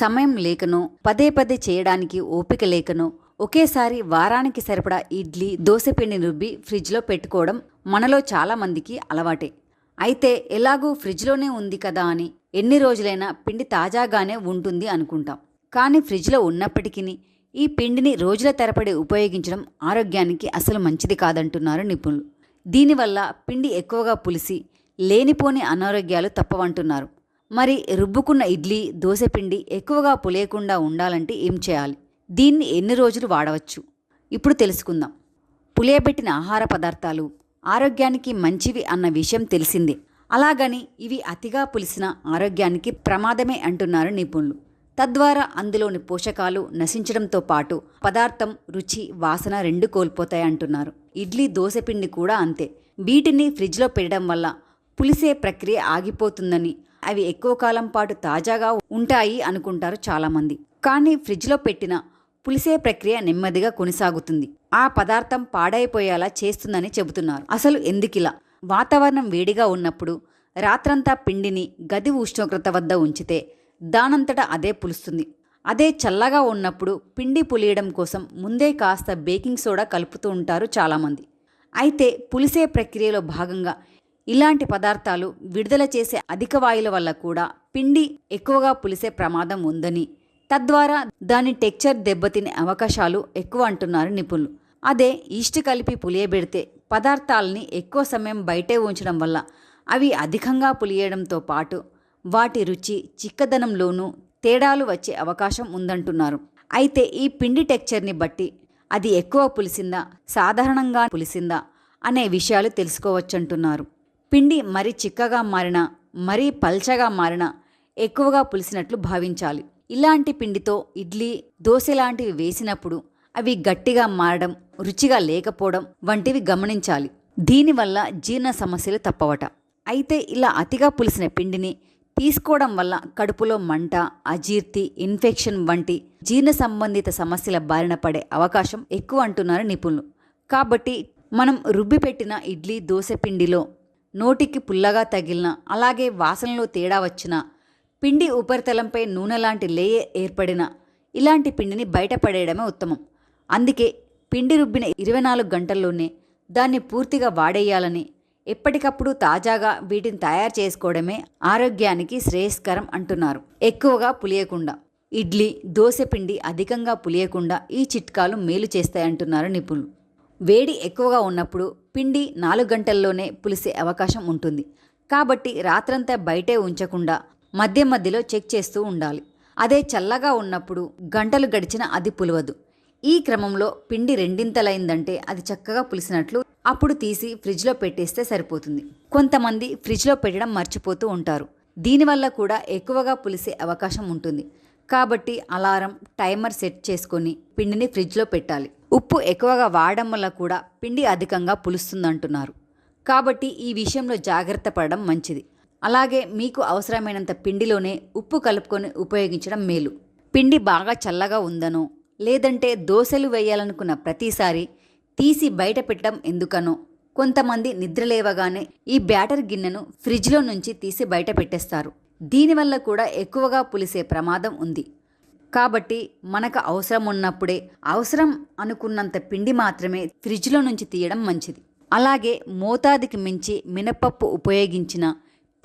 సమయం లేకనో పదే పదే చేయడానికి ఓపిక లేకనో ఒకేసారి వారానికి సరిపడా ఇడ్లీ దోశపిండి రుబ్బి ఫ్రిడ్జ్లో పెట్టుకోవడం మనలో చాలామందికి అలవాటే. అయితే ఎలాగూ ఫ్రిడ్జ్లోనే ఉంది కదా అని ఎన్ని రోజులైనా పిండి తాజాగానే ఉంటుంది అనుకుంటాం. కానీ ఫ్రిడ్జ్లో ఉన్నప్పటికీ ఈ పిండిని రోజుల తరబడి ఉపయోగించడం ఆరోగ్యానికి అసలు మంచిది కాదంటున్నారు నిపుణులు. దీనివల్ల పిండి ఎక్కువగా పులిసి లేనిపోని అనారోగ్యాలు తప్పవంటున్నారు. మరి రుబ్బుకున్న ఇడ్లీ దోశపిండి ఎక్కువగా పులియకుండా ఉండాలంటే ఏం చేయాలి? దీన్ని ఎన్ని రోజులు వాడవచ్చు? ఇప్పుడు తెలుసుకుందాం. పులియబెట్టిన ఆహార పదార్థాలు ఆరోగ్యానికి మంచివి అన్న విషయం తెలిసిందే. అలాగని ఇవి అతిగా పులిసిన ఆరోగ్యానికి ప్రమాదమే అంటున్నారు నిపుణులు. తద్వారా అందులోని పోషకాలు నశించడంతో పాటు పదార్థం రుచి వాసన రెండు కోల్పోతాయి అంటున్నారు. ఇడ్లీ దోశపిండి కూడా అంతే. వీటిని ఫ్రిడ్జ్లో పెట్టడం వల్ల పులిసే ప్రక్రియ ఆగిపోతుందని అవి ఎక్కువ కాలం పాటు తాజాగా ఉంటాయి అనుకుంటారు చాలామంది. కానీ ఫ్రిడ్జ్లో పెట్టిన పులిసే ప్రక్రియ నెమ్మదిగా కొనసాగుతుంది. ఆ పదార్థం పాడైపోయేలా చేస్తుందని చెబుతున్నారు. అసలు ఎందుకిలా? వాతావరణం వేడిగా ఉన్నప్పుడు రాత్రంతా పిండిని గది ఉష్ణోగ్రత వద్ద ఉంచితే దానంతటా అదే పులుస్తుంది. అదే చల్లగా ఉన్నప్పుడు పిండి పులియడం కోసం ముందే కాస్త బేకింగ్ సోడా కలుపుతూ ఉంటారు చాలామంది. అయితే పులిసే ప్రక్రియలో భాగంగా ఇలాంటి పదార్థాలు విడుదల చేసే అధిక వాయుల వల్ల కూడా పిండి ఎక్కువగా పులిసే ప్రమాదం ఉందని. తద్వారా దాని టెక్చర్ దెబ్బతినే అవకాశాలు ఎక్కువ అంటున్నారు నిపుణులు. అదే ఈస్ట్ కలిపి పులియబెడితే పదార్థాలని ఎక్కువ సమయం బయటే ఉంచడం వల్ల అవి అధికంగా పులియడంతో పాటు వాటి రుచి చిక్కదనంలోనూ తేడాలు వచ్చే అవకాశం ఉందంటున్నారు. అయితే ఈ పిండి టెక్చర్ని బట్టి అది ఎక్కువ పులిసిందా సాధారణంగా పులిసిందా అనే విషయాలు తెలుసుకోవచ్చంటున్నారు. పిండి మరి చిక్కగా మారినా మరీ పల్చగా మారినా ఎక్కువగా పులిసినట్లు భావించాలి. ఇలాంటి పిండితో ఇడ్లీ దోశ లాంటివి వేసినప్పుడు అవి గట్టిగా మారడం రుచిగా లేకపోవడం వంటివి గమనించాలి. దీనివల్ల జీర్ణ సమస్యలు తప్పవట. అయితే ఇలా అతిగా పులిసిన పిండిని తీసుకోవడం వల్ల కడుపులో మంట అజీర్తి ఇన్ఫెక్షన్ వంటి జీర్ణ సంబంధిత సమస్యల బారిన పడే అవకాశం ఎక్కువ అంటున్నారు నిపుణులు. కాబట్టి మనం రుబ్బి పెట్టిన ఇడ్లీ దోశ పిండిలో నోటికి పుల్లగా తగిలిన అలాగే వాసనలో తేడా వచ్చిన పిండి ఉపరితలంపై నూనె లాంటి లేయర్ ఏర్పడిన ఇలాంటి పిండిని బయటపడేయడమే ఉత్తమం. అందుకే పిండి రుబ్బిన ఇరవై నాలుగు గంటల్లోనే దాన్ని పూర్తిగా వాడేయాలని ఎప్పటికప్పుడు తాజాగా వీటిని తయారు చేసుకోవడమే ఆరోగ్యానికి శ్రేయస్కరం అంటున్నారు. ఎక్కువగా పులియకుండా ఇడ్లీ దోశ పిండి అధికంగా పులియకుండా ఈ చిట్కాలు మేలు చేస్తాయంటున్నారు నిపుణులు. వేడి ఎక్కువగా ఉన్నప్పుడు పిండి నాలుగు గంటల్లోనే పులిసే అవకాశం ఉంటుంది. కాబట్టి రాత్రంతా బయటే ఉంచకుండా మధ్య మధ్యలో చెక్ చేస్తూ ఉండాలి. అదే చల్లగా ఉన్నప్పుడు గంటలు గడిచిన అది పులవదు. ఈ క్రమంలో పిండి రెండింతలైందంటే అది చక్కగా పులిసినట్లు అప్పుడు తీసి ఫ్రిడ్జ్లో పెట్టేస్తే సరిపోతుంది. కొంతమంది ఫ్రిడ్జ్లో పెట్టడం మర్చిపోతూ ఉంటారు. దీనివల్ల కూడా ఎక్కువగా పులిసే అవకాశం ఉంటుంది. కాబట్టి అలారం టైమర్ సెట్ చేసుకొని పిండిని ఫ్రిడ్జ్లో పెట్టాలి. ఉప్పు ఎక్కువగా వాడడం వల్ల కూడా పిండి అధికంగా పులుస్తుందంటున్నారు. కాబట్టి ఈ విషయంలో జాగ్రత్త పడడం మంచిది. అలాగే మీకు అవసరమైనంత పిండిలోనే ఉప్పు కలుపుకొని ఉపయోగించడం మేలు. పిండి బాగా చల్లగా ఉందనో లేదంటే దోశలు వేయాలనుకున్న ప్రతిసారి తీసి బయట పెట్టడం ఎందుకనో కొంతమంది నిద్రలేవగానే ఈ బ్యాటర్ గిన్నెను ఫ్రిడ్జ్లో నుంచి తీసి బయట పెట్టేస్తారు. దీనివల్ల కూడా ఎక్కువగా పులిసే ప్రమాదం ఉంది. కాబట్టి మనకు అవసరం ఉన్నప్పుడే అవసరం అనుకున్నంత పిండి మాత్రమే ఫ్రిడ్జ్లో నుంచి తీయడం మంచిది. అలాగే మోతాదికి మించి మినపప్పు ఉపయోగించిన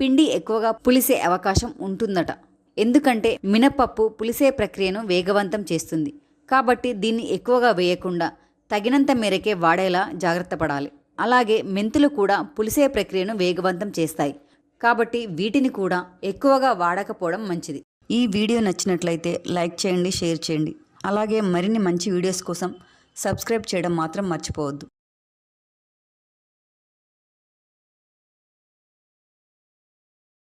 పిండి ఎక్కువగా పులిసే అవకాశం ఉంటుందట. ఎందుకంటే మినపప్పు పులిసే ప్రక్రియను వేగవంతం చేస్తుంది. కాబట్టి దీన్ని ఎక్కువగా వేయకుండా తగినంత మేరకే వాడేలా జాగ్రత్త పడాలి. అలాగే మెంతులు కూడా పులిసే ప్రక్రియను వేగవంతం చేస్తాయి. కాబట్టి వీటిని కూడా ఎక్కువగా వాడకపోవడం మంచిది. ఈ వీడియో నచ్చినట్లయితే లైక్ చేయండి షేర్ చేయండి. అలాగే మరిన్ని మంచి వీడియోస్ కోసం సబ్స్క్రైబ్ చేయడం మాత్రం మర్చిపోవద్దు.